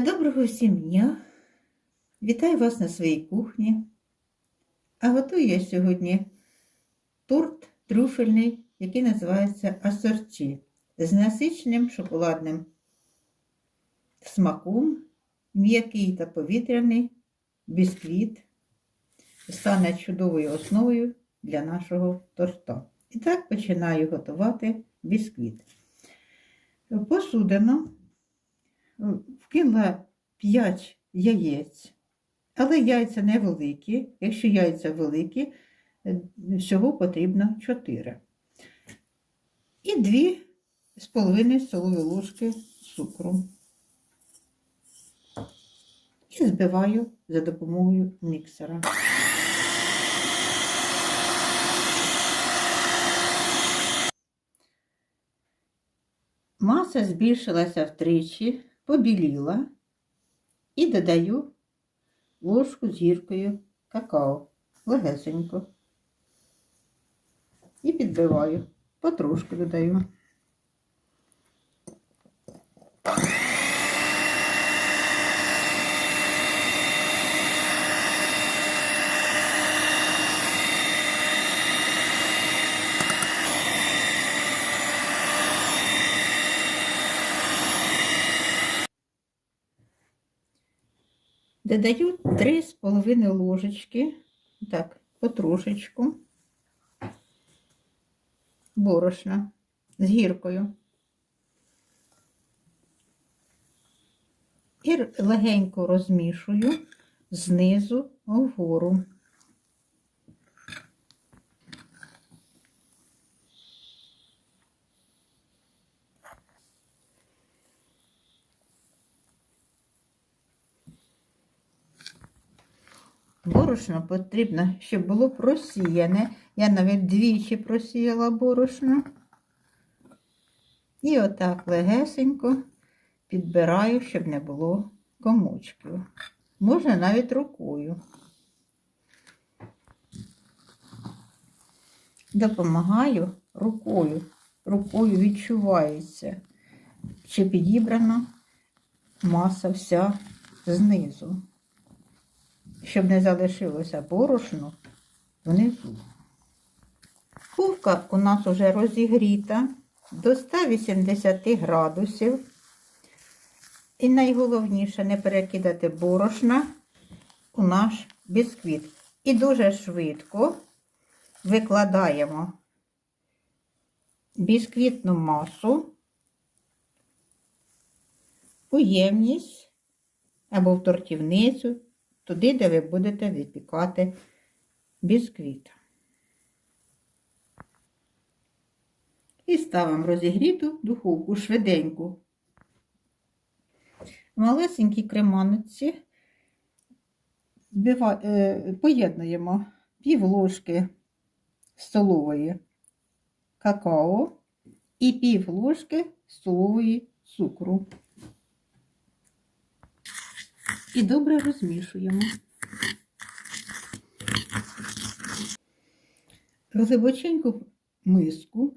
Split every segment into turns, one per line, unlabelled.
Доброго всім дня! Вітаю вас на своїй кухні. А готую я сьогодні торт трюфельний, який називається асорті, з насиченим шоколадним смаком, м'який та повітряний бісквіт стане чудовою основою для нашого торта. І так починаю готувати бісквіт. Посудину вкинула 5 яєць, але яйця невеликі. Якщо яйця великі, е, всього потрібно 4. І 2 з столової ложки цукру. І збиваю за допомогою міксера. Маса збільшилася втричі, побіліла і додаю ложку з гіркою какао легесенько. І підбиваю, потрошки додаю. Додаю 3,5 ложечки, так, потрошечку борошна з гіркою. І легенько розмішую знизу вгору. Борошно потрібно, щоб було просіяне. Я навіть двічі просіяла борошно. І отак легесенько підбираю, щоб не було комочків. Можна навіть рукою. Допомагаю рукою. Рукою відчувається, чи підібрана маса вся знизу щоб не залишилося борошно внизу. Кувка у нас вже розігріта до 180 градусів. І найголовніше не перекидати борошна у наш бісквіт. І дуже швидко викладаємо бісквітну масу у ємність або в тортівницю туди, де ви будете випікати бісквіт. І ставимо розігріту духовку швиденьку. В малесенькій креманці е, поєднуємо пів ложки столової какао і пів ложки столової цукру і добре розмішуємо. В глибоченьку миску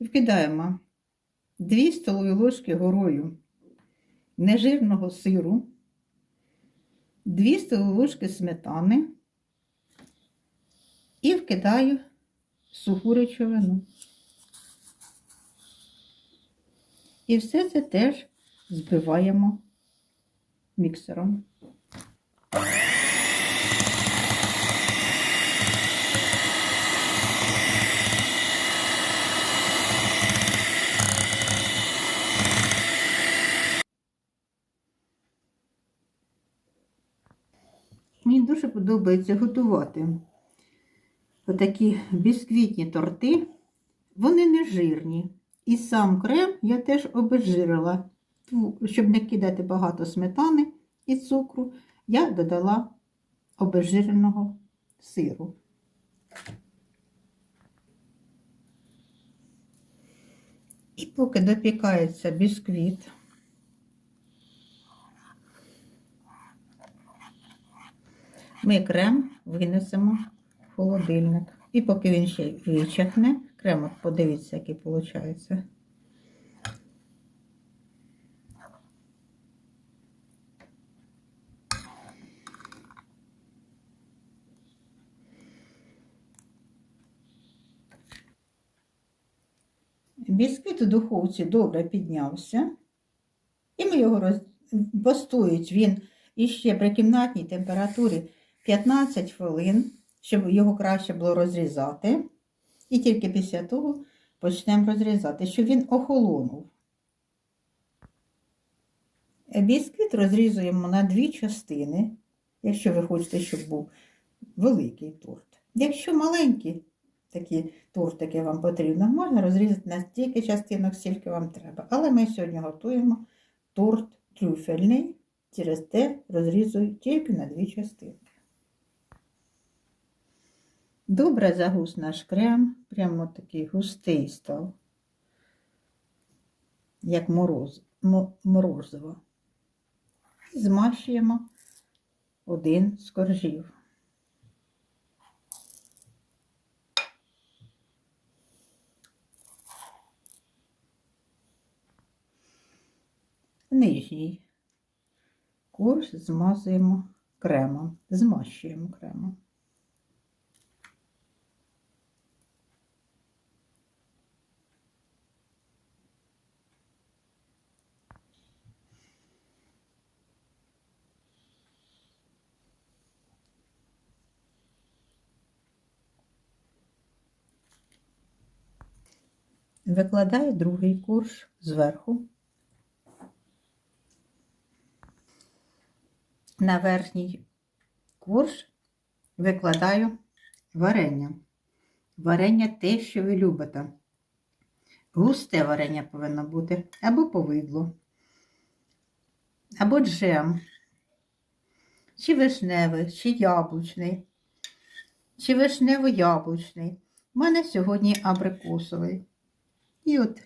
вкидаємо 2 столові ложки горою нежирного сиру, 2 столові ложки сметани і вкидаю суху речовину. І все це теж збиваємо міксером. Мені дуже подобається готувати отакі бісквітні торти, вони не жирні. І сам крем я теж обезжирила щоб не кидати багато сметани і цукру, я додала обезжиреного сиру. І поки допікається бісквіт, ми крем винесемо в холодильник. І поки він ще вичахне, крем, подивіться, який виходить. Бісквіт у духовці добре піднявся. І ми його роз... він іще при кімнатній температурі 15 хвилин, щоб його краще було розрізати. І тільки після того почнемо розрізати, щоб він охолонув. Бісквіт розрізуємо на дві частини, якщо ви хочете, щоб був великий торт. Якщо маленький такі тортики вам потрібно, можна розрізати на стільки частинок, скільки вам треба. Але ми сьогодні готуємо торт трюфельний, через те розрізую тільки на дві частинки. Добре загус наш крем, прямо такий густий став, як мороз, мо- морозиво. Змащуємо один з коржів. Нижній корж змазуємо кремом, змащуємо кремом. Викладаю другий корж зверху. На верхній корж викладаю варення. Варення те, що ви любите. Густе варення повинно бути або повидло, або джем, чи вишневий, чи яблучний, чи вишнево-яблучний. У мене сьогодні абрикосовий. І от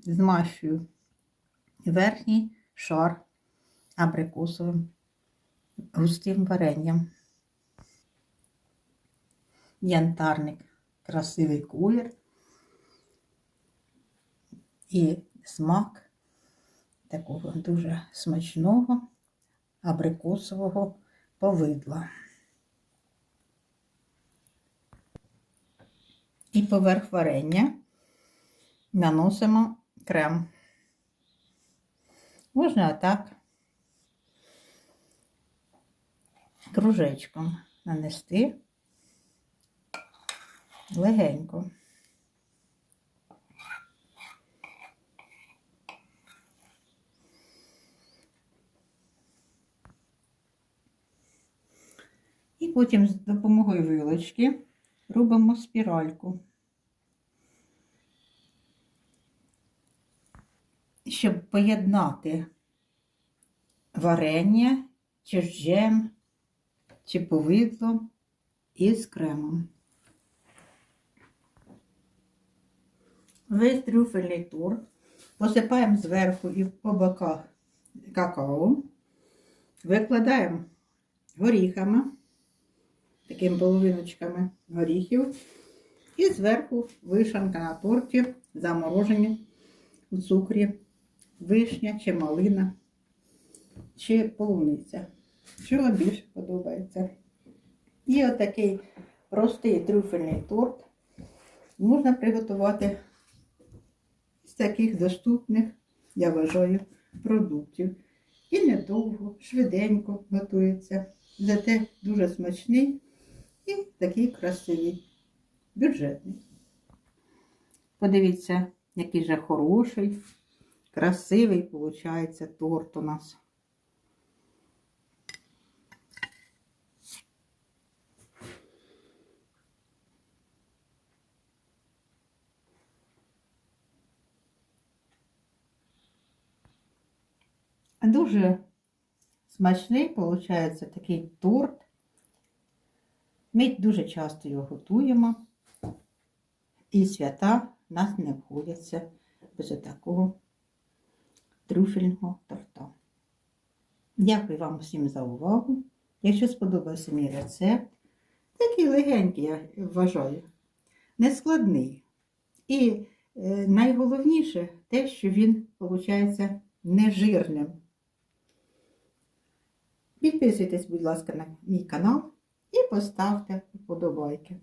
змащую верхній шар абрикосовим густим варенням. Янтарник, красивий колір і смак такого дуже смачного абрикосового повидла. І поверх варення наносимо крем. Можна отак кружечком нанести легенько. І потім з допомогою вилочки робимо спіральку. щоб поєднати варення, чи джем, чи повидло із кремом. Весь трюфельний торт посипаємо зверху і по боках какао, викладаємо горіхами, такими половиночками горіхів, і зверху вишанка на торті заморожені у цукрі вишня чи малина, чи полуниця. Вам більше подобається. І отакий простий трюфельний торт можна приготувати з таких доступних, я вважаю, продуктів. І недовго, швиденько готується. Зате дуже смачний і такий красивий, бюджетний. Подивіться, який же хороший. Красивий виходить торт у нас. Дуже смачний, виходить, такий торт. Ми дуже часто його готуємо. І свята в нас не обходяться без такого трюфельного торта. Дякую вам всім за увагу. Якщо сподобався мій рецепт, такий легенький, я вважаю, нескладний. І е, найголовніше те, що він, виходить, нежирним. Підписуйтесь, будь ласка, на мій канал і поставте вподобайки.